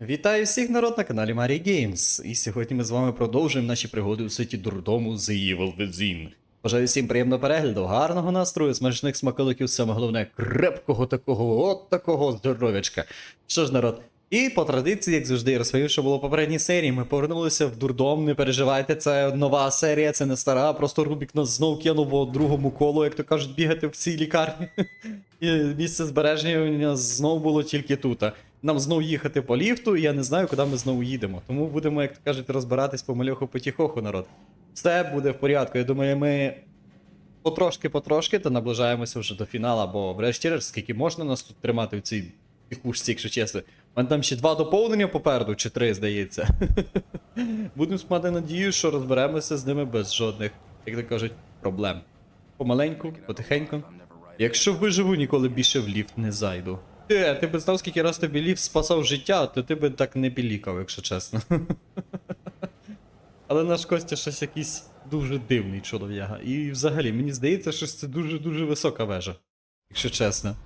Вітаю всіх народ на каналі Марі Games. І сьогодні ми з вами продовжуємо наші пригоди у світі дурдому The Evil Within. Бажаю всім приємного перегляду, гарного настрою, смачних смаколиків, саме головне крепкого такого, от такого здоров'ячка. Що ж, народ, і по традиції, як завжди, розповів, що було попередній серії. Ми повернулися в дурдом, не переживайте, це нова серія, це не стара. Просто Рубік нас знов кинув по другому колу, як то кажуть, бігати в цій лікарні. І місце збереження знову було тільки тут. Нам знову їхати по ліфту, і я не знаю, куди ми знову їдемо. Тому будемо, як то кажуть, розбиратись по мальоху потіхоху, народ. Все буде в порядку. Я думаю, ми потрошки-потрошки та наближаємося вже до фіналу, бо врешті-решт, скільки можна нас тут тримати в цій піхушці, якщо чесно. Мене там ще два доповнення попереду, чи три, здається. Будемо мати надію, що розберемося з ними без жодних, як то кажуть, проблем. Помаленьку, потихеньку. Якщо виживу, ніколи більше в ліфт не зайду. Е, ти б знав, скільки раз тобі ліфт спасав життя, то ти би так не білікав, якщо чесно. Але наш Костя щось якийсь дуже дивний чолов'яга. І взагалі, мені здається, що це дуже-дуже висока вежа. Якщо чесно.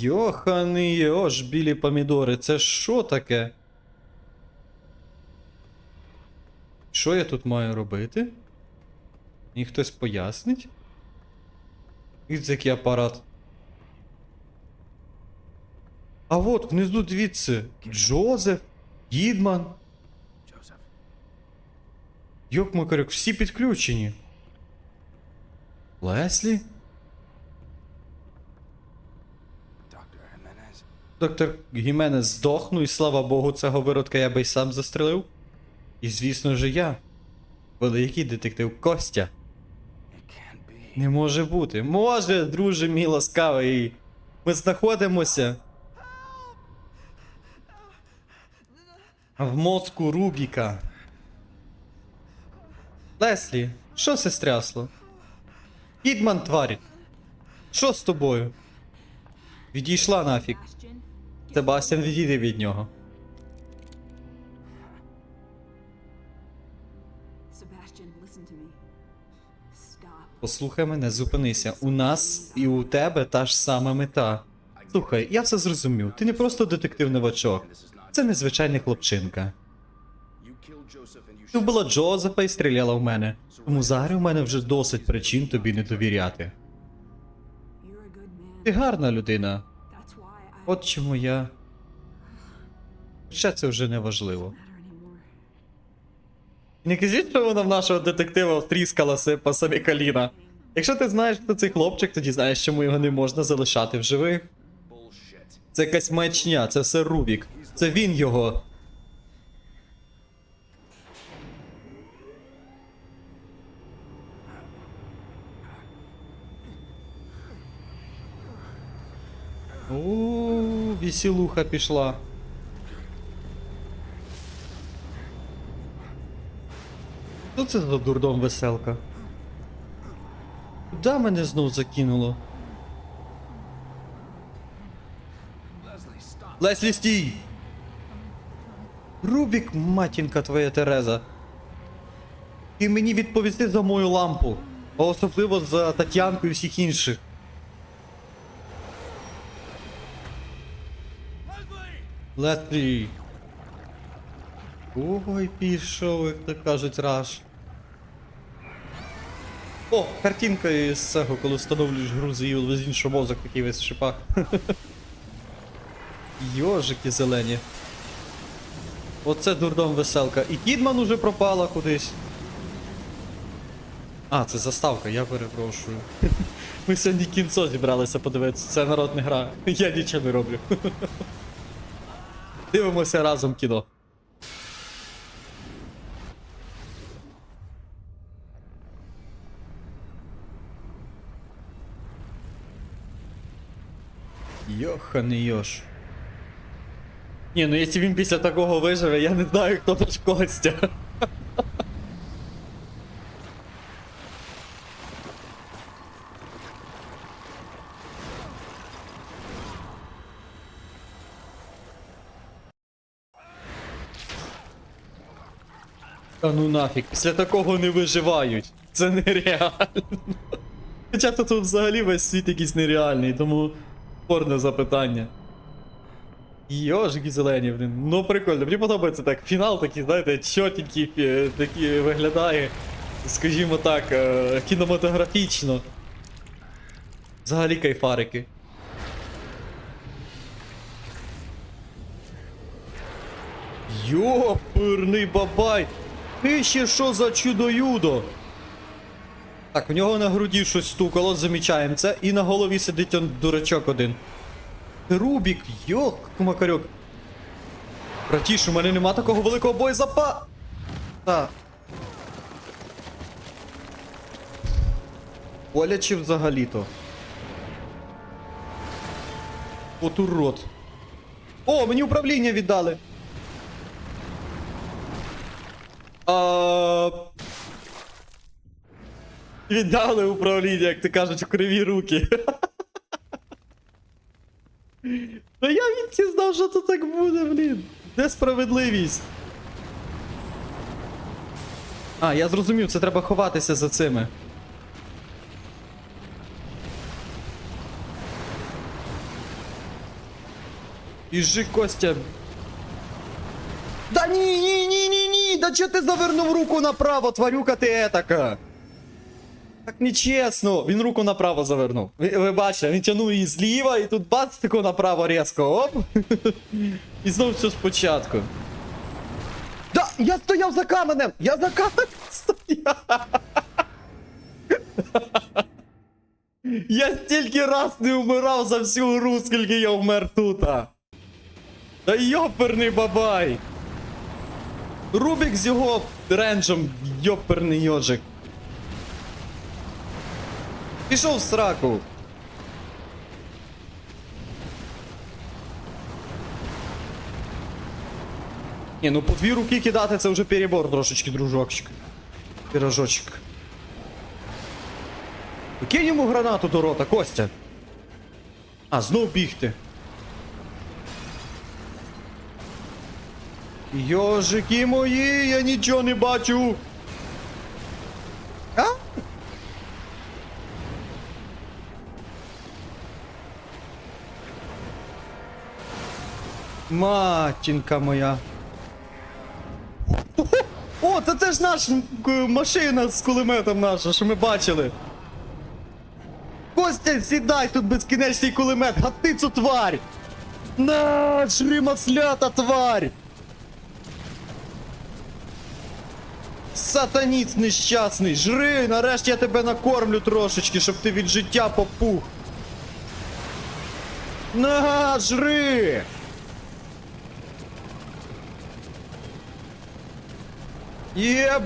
Йоханий йош, білі помідори, це що таке? Що я тут маю робити? Мені хтось пояснить? І який апарат. А от внизу дивіться. Джозеф, Гідман. Йок макарюк, всі підключені. Леслі? Доктор Гіменес здохну, і слава Богу, цього виродка я би й сам застрелив. І звісно ж я. Великий детектив Костя. Не може бути. Може, друже мій ласкавий. Ми знаходимося. В мозку Рубіка. Леслі, що це стрясло? Гідман тварі. Що з тобою? Відійшла нафіг. Себастьян відійде від нього. Послухай мене, зупинися. У нас і у тебе та ж сама мета. Слухай, я все зрозумів. Ти не просто детектив-новачок. Це незвичайний хлопчинка. Ти вбила Джозефа і стріляла в мене. Тому зараз у мене вже досить причин тобі не довіряти. Ти гарна людина. От чому я. Ще це вже не важливо. Не кажіть, що вона в нашого детектива втріскалася по самі коліна. Якщо ти знаєш, хто цей хлопчик, тоді знаєш, чому його не можна залишати в живих. Це якась маячня, це все Рубік. Це він його. О, веселуха пішла. Що це за дурдом веселка? Куда мене знов закинуло? Леслі стій! Рубік, матінка твоя Тереза. І мені відповісти за мою лампу. А особливо за Тетянку і всіх інших. Леслі. Ой, пішов, як то кажуть, раш. О, картинка із цього, коли встановлюєш грузи і іншого мозок такий весь в шипах. Йожики зелені. Оце дурдом веселка. І Кідман уже пропала кудись. А, це заставка, я перепрошую. Ми сьогодні кінцо зібралися подивитися, це народ не гра. Я нічого не роблю. Дивимося разом кіно. Йоханий йош. Ні, ну якщо він після такого виживе, я не знаю, хто наш Костя. Та ну нафіг, після такого не виживають. Це нереально. Хоча тут взагалі весь світ якийсь нереальний, тому спорне запитання. Йожики зелені, блін. Ну прикольно, мені подобається так. Фінал такий, знаєте, чотенький е, такий виглядає, скажімо так, е, кінематографічно. Взагалі кайфарики. Йоперний бабай! Ти ще що за чудо-юдо? Так, у нього на груді щось стукало, замічаємо це, і на голові сидить он дурачок один. Рубік, йок, кумакарьок. Братіш, у мене нема такого великого боєзапа. Та. Боляче взагалі-то. От урод. О, мені управління віддали. А... Віддали управління, як ти кажуть, у криві руки. Та я відки знав, що то так буде, блін. Де справедливість? А, я зрозумів, це треба ховатися за цими. Біжи, Костя. Да ні, ні! Да чого ти завернув руку направо, тварюка ти етака? Так нечесно. Він руку направо завернув. Ви, ви бачите, він тягнув її зліва і тут бац тако направо різко. Оп. І знов все спочатку. Да, я стояв за каменем! Я за каменем стояв! Я стільки раз не вмирав за всю гру, скільки я вмер тут. а. Та йоперний бабай! Рубік з його ренджем, йоперний йоджик. Пішов в сраку. Ні, ну по дві руки кидати це вже перебор трошечки, дружочок. Пірожочок. Кинь йому гранату до рота, Костя. А, знов бігти. Йожики мої, я нічого не бачу. А? Матінка моя. О, це теж наш м, машина з кулеметом наша, що ми бачили. Костя, сідай тут безкінечний кулемет, гати цю тварь! На, жри маслята, тварь! Сатаніст нещасний, жри, нарешті я тебе накормлю трошечки, щоб ти від життя попух. На, жри! Є!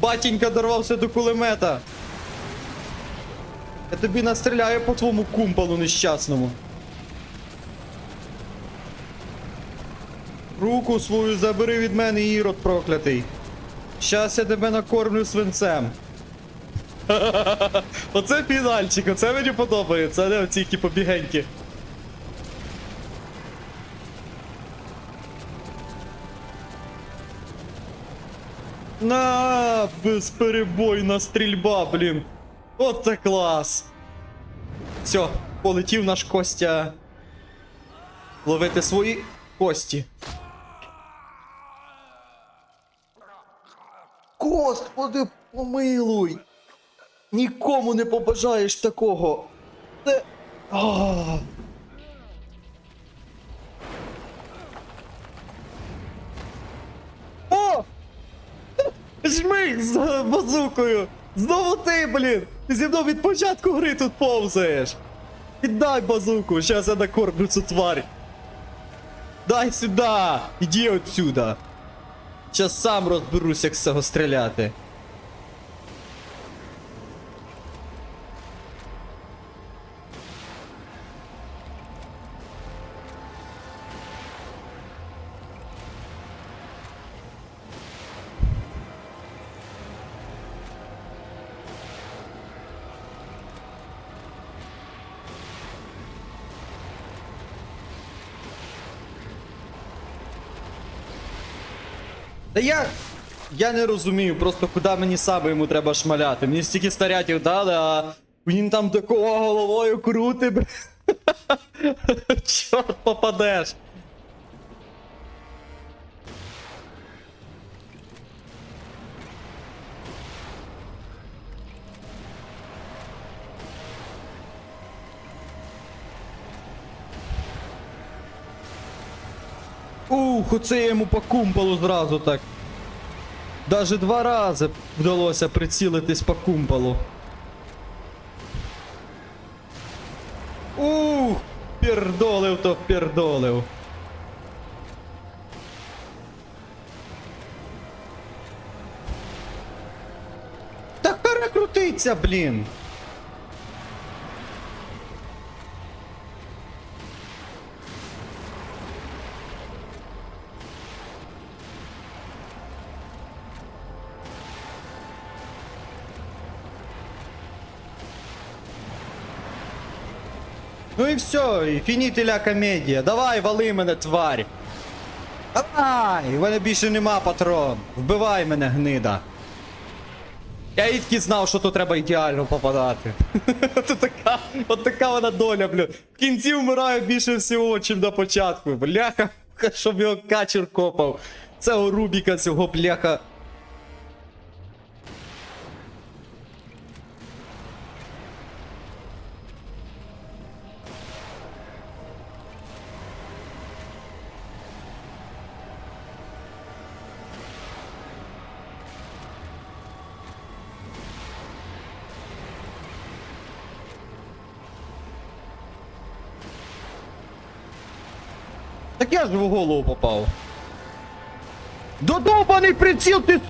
Батінька дорвався до кулемета. Я тобі настріляю по твоєму кумпалу нещасному. Руку свою забери від мене, ірод проклятий. Щас я тебе накормлю свинцем. Оце фінальчик, оце мені подобається, не оці які побігеньки. На, безперебойна стрільба, блін. От це клас. Все, полетів наш Костя. Ловити свої кості. Господи, помилуй! Нікому не побажаєш такого. Це. О! Жмих з базукою! Знову ти, блін! Ти зі мною від початку гри тут повзаєш! Віддай базуку, щас я накормлю цю тварь! Дай сюди! Іди отсюда! Щас сам розберусь, як з цього стріляти. Та я. Я не розумію, просто куди мені саме йому треба шмаляти. Мені стільки старятів дали, а він там такого головою крути. б. Чорт попадеш. Ух, оце я йому по кумполу зразу так. Даже два рази вдалося прицілитись по кумполу. Ух, пердолив то пердолив. Та перекрутиться, блін. Все, фінітеля комедія. Давай, вали мене, тварь. Давай! У мене більше нема патрон. Вбивай мене, гнида. Я і знав, що тут треба ідеально попадати. Тут така, от така вона доля, бля. В кінці вмираю більше всього, чим на початку. Бляха, щоб його качер копав. Цього Рубіка, цього бляха. Я ж в голову попав. Додобаний приціл ти.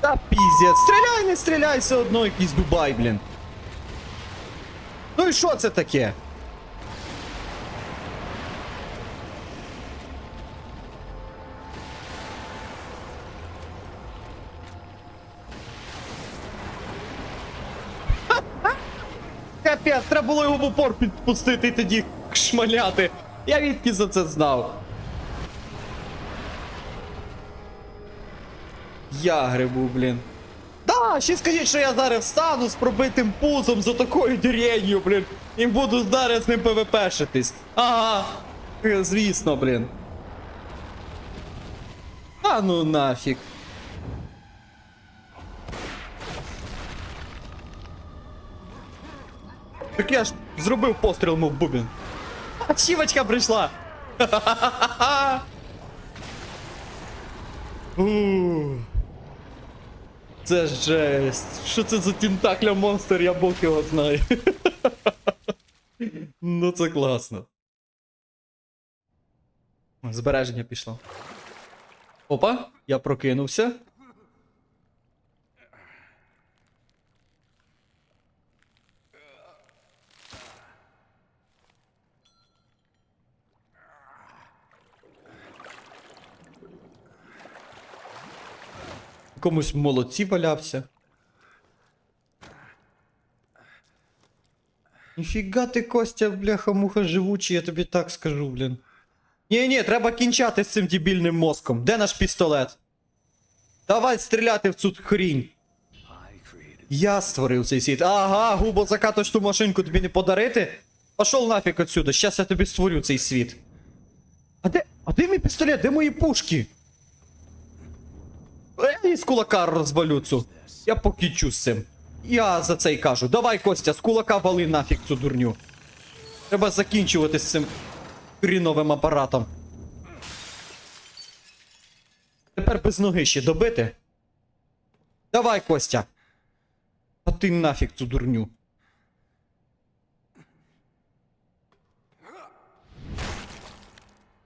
Та піздець. Стріляй, не стріляй, все одно якийсь Дубай, блін. Ну і що це таке? Капець, треба було його в упор підпустити і тоді шмаляти. Я відки за це знав. Я грибу, блін. Да, ще скажіть, що я зараз встану з пробитим пузом за такою деревню, блін. І буду зараз з ним ПВПшитись. Ага. Звісно, блін. А ну нафіг. Так я ж зробив постріл, мов бубін. А чівочка прийшла. Це жесть. Що це за тентакля монстр, я бог його знаю. ну це класно. Збереження пішло. Опа, я прокинувся. Комусь молодці валявся. Ніфіга ти, Костя, бляха-муха живучий, я тобі так скажу, блін. Ні, ні, треба кінчати з цим дебільним мозком. Де наш пістолет? Давай стріляти в цю хрінь. Я створив цей світ. Ага, губо закаточну машинку тобі не подарити? Пошов нафіг отсюда, щас я тобі створю цей світ. А де. А де мій пістолет? Де мої пушки? Я з кулака розвалю цю. Я покічу з цим. Я за це й кажу. Давай, Костя, з кулака вали нафіг цю дурню. Треба закінчувати з цим хріновим апаратом. Тепер без ноги ще добити. Давай, Костя. А ти нафіг цю дурню.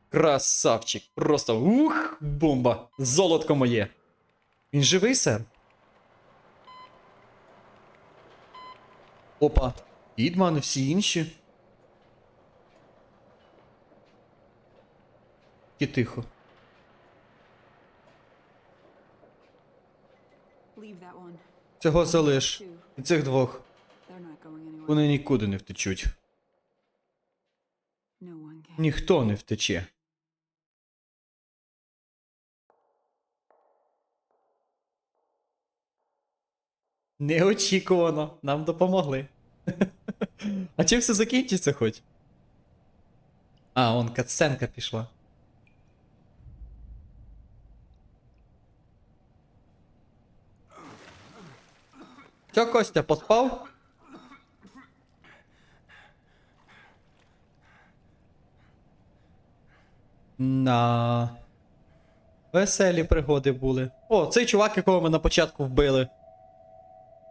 Красавчик. Просто ух, бомба. Золотко моє. Він живий, сер? Опа. Відман і всі інші. І тихо. Цього залиш. І цих двох. Вони нікуди не втечуть. Ніхто не втече. Неочікувано, нам допомогли. А чим все закінчиться хоч? А, он катсценка пішла. Чо, Костя, поспав? На. Веселі пригоди були. О, цей чувак, якого ми на початку вбили.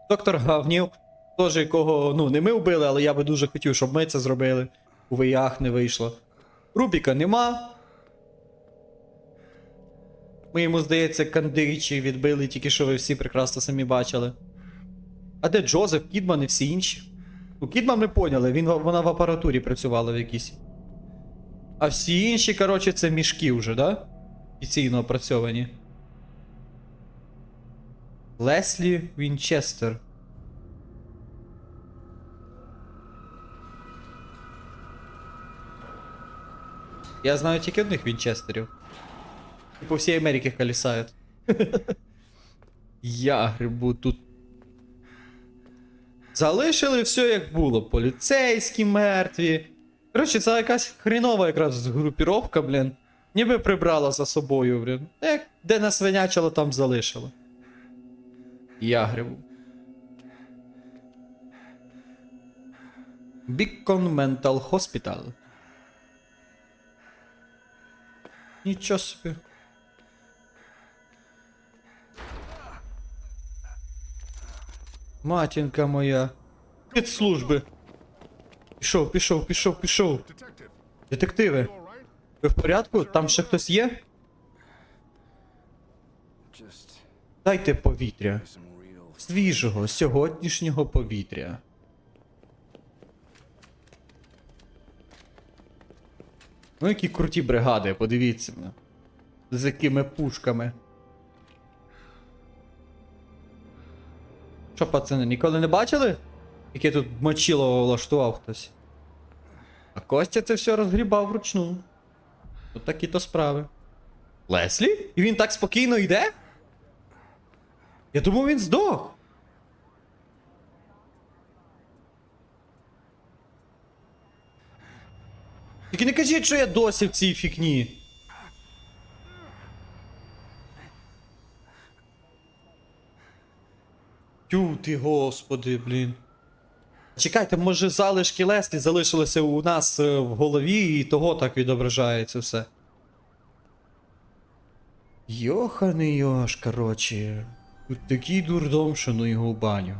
Доктор Гавнюк. Теж якого, ну, не ми вбили, але я би дуже хотів, щоб ми це зробили. У виях не вийшло. Рубіка нема. Ми йому, здається, кандичі відбили, тільки що ви всі прекрасно самі бачили. А де Джозеф, Кідман і всі інші? Ну, Кідман ми поняли, він, вона в апаратурі працювала в якійсь. А всі інші, коротше, це мішки вже, да? Офіційно опрацьовані. Леслі Вінчестер. Я знаю тільки одних Вінчестерів. І по всій Америці колісають. Я грибу тут. Залишили все як було. Поліцейські мертві. Коротше, це якась хрінова якраз групіровка, блін. Ніби прибрала за собою, блін. Як де нас свинячило, там залишило. Я грибу. Beacon Mental Hospital. Нічого собі. Матінка моя. Від служби. Пішов, пішов, пішов, пішов. Детективи, ви в порядку? Там ще хтось є? Just Дайте повітря. Свіжого, сьогоднішнього повітря. Ну, які круті бригади, подивіться. на. З якими пушками. Що, пацани, ніколи не бачили? Яке тут мочило влаштував хтось. А Костя це все розгрібав вручну. От такі то справи. Леслі? І він так спокійно йде? Я думав, він здох. Тільки не кажіть, що я досі в цій фікні. Тю ти, господи, блін. Чекайте, може залишки Леслі залишилися у нас е, в голові і того так відображається все. Йоханий йош, короче. Тут такий дурдом, що ну його баню.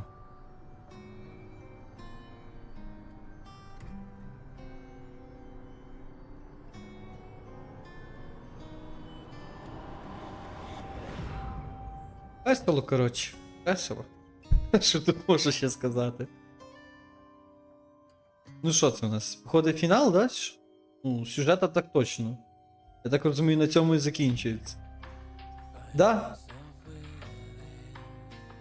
Весело, коротше. Весело. Що тут можу ще сказати? Ну що це у нас? Виходить фінал, да? Ну, сюжета так точно. Я так розумію, на цьому і закінчується. Да?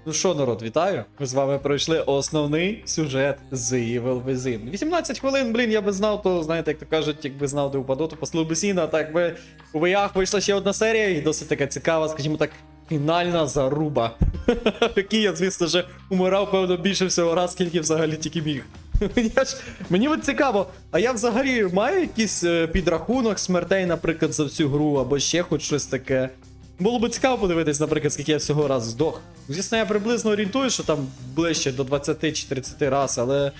Ну що, народ, вітаю! Ми з вами пройшли основний сюжет з Evil Within. 18 хвилин, блін, я би знав, то знаєте, як то кажуть, якби знав, де упаду, то послав би сіна, так би у воях вийшла ще одна серія, і досить така цікава, скажімо так, фінальна заруба. В якій я, звісно ж, умирав, певно, більше всього раз, скільки взагалі тільки міг. Я ж, мені от цікаво, а я взагалі маю якийсь е, підрахунок смертей, наприклад, за всю гру, або ще хоч щось таке. Було б цікаво подивитись, наприклад, скільки я всього раз здох. Звісно, я приблизно орієнтую, що там ближче до 20 чи 30 раз, але.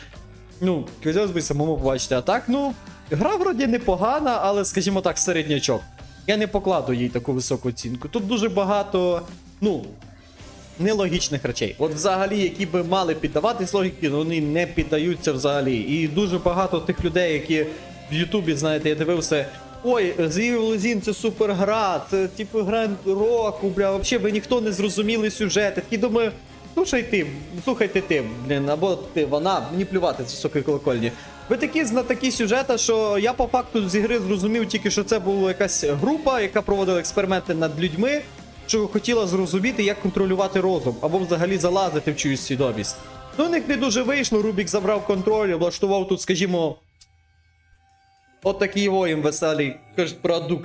Ну, хотілося б самому побачити. А так, ну, гра вроді непогана, але, скажімо так, середнячок. Я не покладу їй таку високу оцінку. Тут дуже багато, ну, нелогічних речей. От взагалі, які би мали піддаватись логіки, вони не піддаються взагалі. І дуже багато тих людей, які в Ютубі, знаєте, я дивився. Ой, з Evil Within це супер гра, це типу гра року, бля, взагалі ви ніхто не зрозуміли сюжет. Я такий думаю, слушай ти, слухайте ти, блін, або ти, вона, мені плювати з високої колокольні. Ви такі знатоки сюжета, що я по факту з ігри зрозумів тільки, що це була якась група, яка проводила експерименти над людьми, що хотіла зрозуміти, як контролювати розум, або взагалі залазити в чиюсь свідомість. Ну, у них не дуже вийшло, Рубік забрав контроль, влаштував тут, скажімо, От такий його їм веселий кажуть.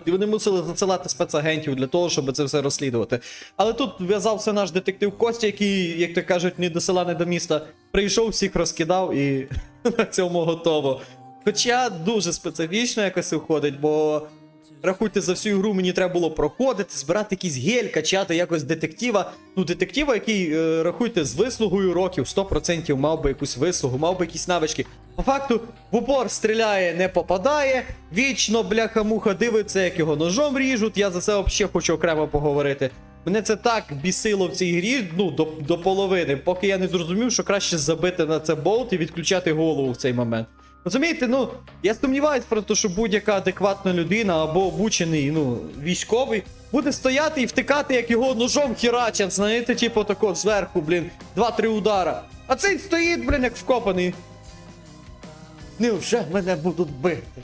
І вони мусили засилати спецагентів для того, щоб це все розслідувати. Але тут в'язався наш детектив Костя, який, як то кажуть, ні до села, ні до міста, прийшов, всіх розкидав і на цьому готово. Хоча дуже специфічно якось виходить, бо рахуйте, за всю ігру мені треба було проходити, збирати якийсь гель, качати якось детектива. Ну, детектива, який, е, рахуйте, з вислугою років, 100% мав би якусь вислугу, мав би якісь навички. По факту, в упор стріляє, не попадає, вічно бляха-муха дивиться, як його ножом ріжуть. Я за це взагалі хочу окремо поговорити. Мене це так бісило в цій грі, ну, до, до половини, поки я не зрозумів, що краще забити на це болт і відключати голову в цей момент. Розумієте, ну я сумніваюсь про те, що будь-яка адекватна людина або обучений ну, військовий буде стояти і втикати, як його ножом хірачать, знаєте, типу тако зверху, блін, два-три удара. А цей стоїть, блін, як вкопаний. Ну, вже мене будуть бити.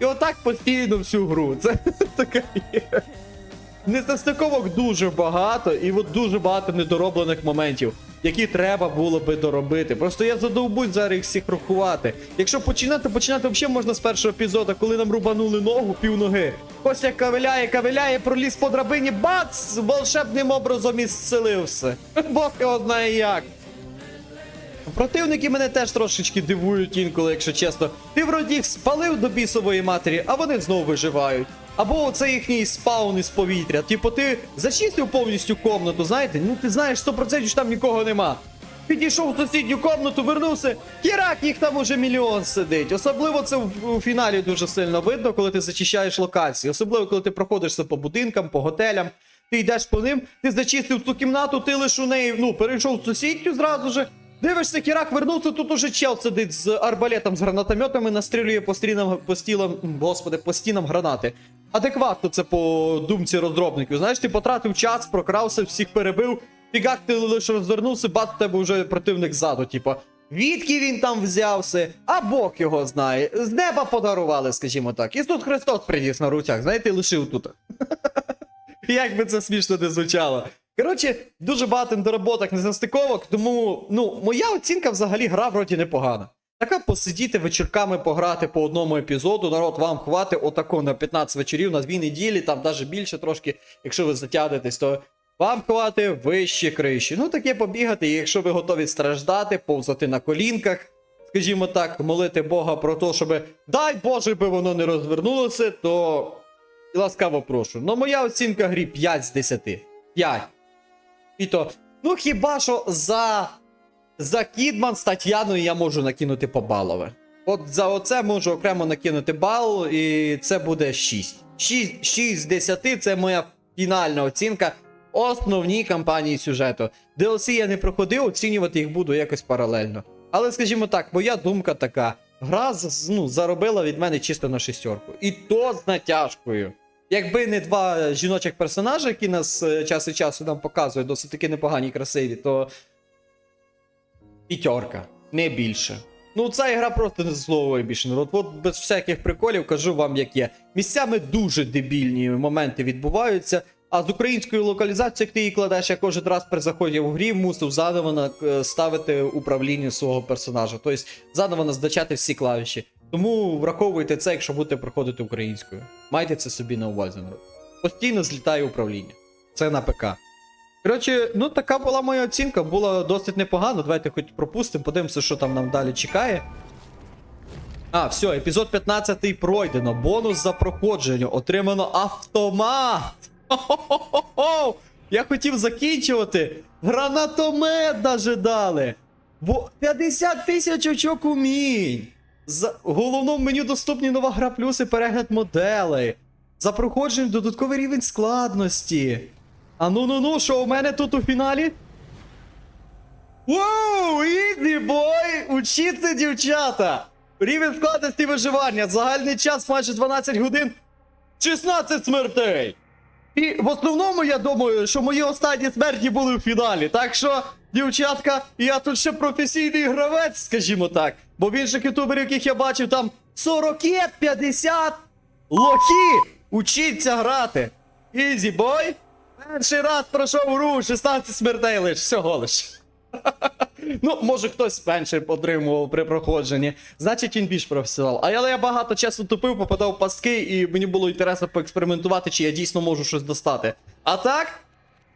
І отак постійно всю гру. Це така є. Нестиковок дуже багато, і от дуже багато недороблених моментів, які треба було би доробити. Просто я задовбусь зараз їх всіх рахувати. Якщо починати, починати взагалі можна з першого епізоду, коли нам рубанули ногу, пів ноги. Костя кавиляє, кавиляє, проліз по драбині, бац! Волшебним образом і зцелився. Бог його знає як. Противники мене теж трошечки дивують інколи, якщо чесно. Ти вроді їх спалив до бісової матері, а вони знову виживають. Або це їхній спаун із повітря. Типу, ти зачистив повністю комнату, знаєте? Ну ти знаєш 100% що там нікого нема. Підійшов в сусідню комнату, вернувся. Хірак, їх там уже мільйон сидить. Особливо це в, у фіналі дуже сильно видно, коли ти зачищаєш локації. Особливо, коли ти проходишся по будинкам, по готелям. Ти йдеш по ним, ти зачистив ту кімнату, ти лиш у неї, ну, перейшов в сусідню зразу же. Дивишся, Кірак вернувся, тут уже чел сидить з арбалетом, з гранатометами, настрілює по стрінам, по стілам, господи, по стінам гранати. Адекватно це по думці розробників. Знаєш, ти потратив час, прокрався, всіх перебив, фігак ти лише розвернувся, бац, в тебе вже противник ззаду, типа. Відки він там взявся, а Бог його знає. З неба подарували, скажімо так. Ісус Христос приніс на руцях, знаєте, лишив тут. Як би це смішно не звучало. Коротше, дуже багато недороботок, незастиковок, тому ну, моя оцінка взагалі гра вроді непогана. Така посидіти вечірками пограти по одному епізоду, народ вам хватить отако на 15 вечорів, на 2 неділі, там навіть більше трошки, якщо ви затягнетесь, то вам хватить вище криші. Ну таке побігати, і якщо ви готові страждати, повзати на колінках, скажімо так, молити Бога про те, щоб дай Боже, би воно не розвернулося, то ласкаво прошу. Ну, моя оцінка грі 5 з 10. 5. І то, ну хіба що за. За Кідман з Тетяною я можу накинути по балове. От за оце можу окремо накинути бал, і це буде 6. 6, 6 з 10 це моя фінальна оцінка основній кампанії сюжету. DLC я не проходив, оцінювати їх буду якось паралельно. Але скажімо так, моя думка така: гра ну, заробила від мене чисто на шістерку. І то з натяжкою. Якби не два жіночих персонажі, які нас е, час від часу нам показують, досить таки непогані і красиві, то п'ятерка, не більше. Ну, ця ігра просто не заслуговує більше. От, от без всяких приколів кажу вам, як є. Місцями дуже дебільні моменти відбуваються. А з українською локалізацією, як ти її кладеш, я кожен раз при заході в грі мусив заново е, ставити управління свого персонажа. Тобто заново назначати всі клавіші. Тому враховуйте це, якщо будете проходити українською. Майте це собі на увазі. Постійно злітає управління. Це на ПК. Коротше, ну така була моя оцінка, було досить непогано. Давайте хоч пропустимо, подивимося, що там нам далі чекає. А, все, епізод 15 пройдено. Бонус за проходження. Отримано автомат. Хо-хо-хо-хо! Я хотів закінчувати. Гранатомет даже дали. Бо 50 тисяч очок умінь. В головному меню доступні нова гра плюс і перегляд моделей. За проходженням додатковий рівень складності. А ну ну ну, що у мене тут у фіналі? Воу, ізі бой! Учіться, дівчата! Рівень складності виживання, загальний час майже 12 годин, 16 смертей! І в основному я думаю, що мої останні смерті були в фіналі. Так що, дівчатка, я тут ще професійний гравець, скажімо так. Бо в інших ютуберів, яких я бачив, там 40, 50 лохи! Учіться грати! Ізі бой! Перший раз пройшов гру, 16 смертей лиш, всього лиш. Ну, може хтось менше отримував при проходженні. Значить, він більш професіонал. А я, я багато часу тупив, попадав в пастки, і мені було інтересно поекспериментувати, чи я дійсно можу щось достати. А так?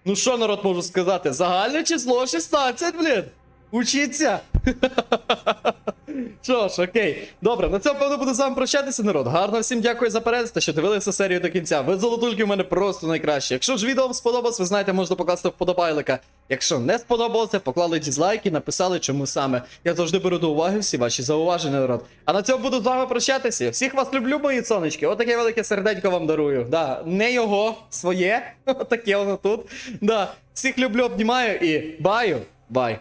Ну що, народ можу сказати? Загальне число 16, блін. Учіться! Що ж, окей. Добре, на цьому певно буду з вами прощатися, народ. Гарно всім дякую за перегляд що дивилися серію до кінця. Ви золотульки в мене просто найкращі. Якщо ж відео вам сподобалось, ви знаєте, можна покласти вподобайлика. Якщо не сподобалося, поклали дізлайк і написали, чому саме. Я завжди беру до уваги всі ваші зауваження, народ. А на цьому буду з вами прощатися. Всіх вас люблю, мої сонечки. Отаке велике серденько вам дарую. Да, не його, своє. Отаке воно тут. Да. Всіх люблю, обнімаю і баю. Бай.